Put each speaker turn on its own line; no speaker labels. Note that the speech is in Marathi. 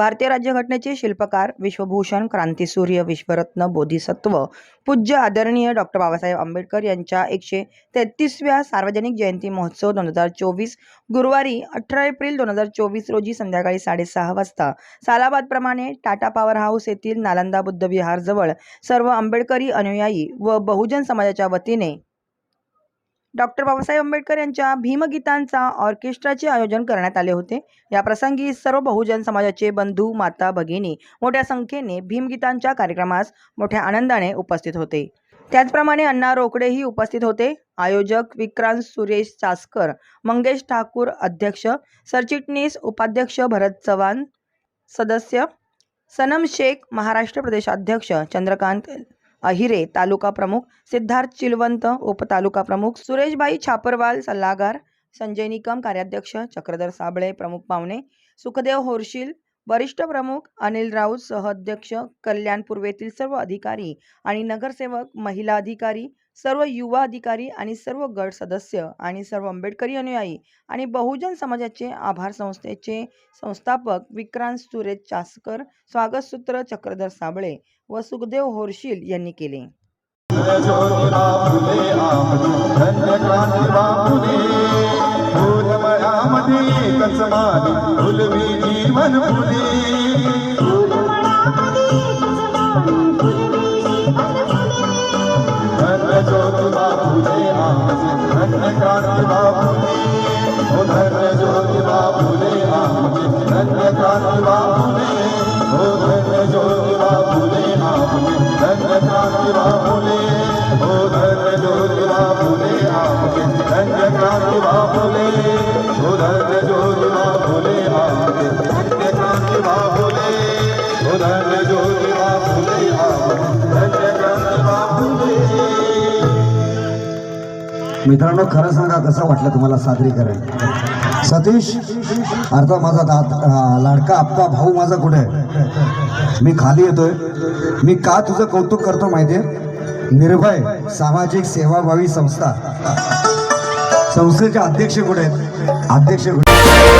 भारतीय राज्यघटनेचे शिल्पकार विश्वभूषण क्रांतीसूर्य विश्वरत्न बोधिसत्व पूज्य आदरणीय डॉक्टर बाबासाहेब आंबेडकर यांच्या एकशे तेहतीसव्या सार्वजनिक जयंती महोत्सव दोन हजार चोवीस गुरुवारी अठरा एप्रिल दोन हजार चोवीस रोजी संध्याकाळी साडेसहा वाजता. सालाबादप्रमाणे टाटा पॉवर हाऊस येथील नालंदा बुद्ध विहारजवळ सर्व आंबेडकरी अनुयायी व बहुजन समाजाच्या वतीने डॉक्टर बाबासाहेब आंबेडकर यांच्या भीमगीतांचा ऑर्केस्ट्राचे आयोजन करण्यात आले होते. या प्रसंगी सर्व बहुजन समाजाचे बंधू माता भगिनी मोठ्या संख्येने भीमगीतांच्या कार्यक्रमास मोठ्या आनंदाने उपस्थित होते. त्याचप्रमाणे अण्णा रोकडेही उपस्थित होते. आयोजक विक्रांत सुरेश चासकर मंगेश ठाकूर अध्यक्ष सरचिटणीस उपाध्यक्ष भरत चव्हाण सदस्य सनम शेख महाराष्ट्र प्रदेशाध्यक्ष चंद्रकांत अहिरे तालुका प्रमुख सिद्धार्थ चिलवंत उपतालुका प्रमुख सुरेशबाई छापरवाल सल्लागार संजय निकम कार्याध्यक्ष चक्रधर साबळे प्रमुख पाहुणे सुखदेव होरशील वरिष्ठ प्रमुख अनिल राऊत सहअध्यक्ष कल्याण पूर्वेतील सर्व अधिकारी आणि नगरसेवक महिला अधिकारी सर्व युवा अधिकारी आणि सर्व गट सदस्य आणि सर्व आंबेडकरी अनुयायी आणि बहुजन समाजाचे आभार संस्थेचे संस्थापक विक्रांत सुरेश चासकर स्वागतसूत्र चक्रधर साबळे व सुखदेव होरशील यांनी केले.
फुलमयामध्ये फुलवी जीवन फुले धन्य ज्योतिबा फुले हो आमची हो धन्य क्रांतिबा फुले ओ धन्य ज्योतिबा फुले आमची धन्य क्रांतिबा फुले ओ धन्य ज्योतिबा फुले आमची धन्य क्रांतिबा फुले ओ धन्य ज्योतिबा फुले आमची धन्य क्रांतिबा फुले.
मित्रांनो खरं सांगा कसं वाटलं तुम्हाला सादरीकरण? सतीश अर्थात माझा दात लाडका आप्पा भाऊ माझा कुठे? आहे मी खाली येतोय. मी का तुझं कौतुक करतो माहितीये? निर्भय सामाजिक सेवाभावी संस्था. संस्थेचे अध्यक्ष कुठे आहेत? अध्यक्ष कुठे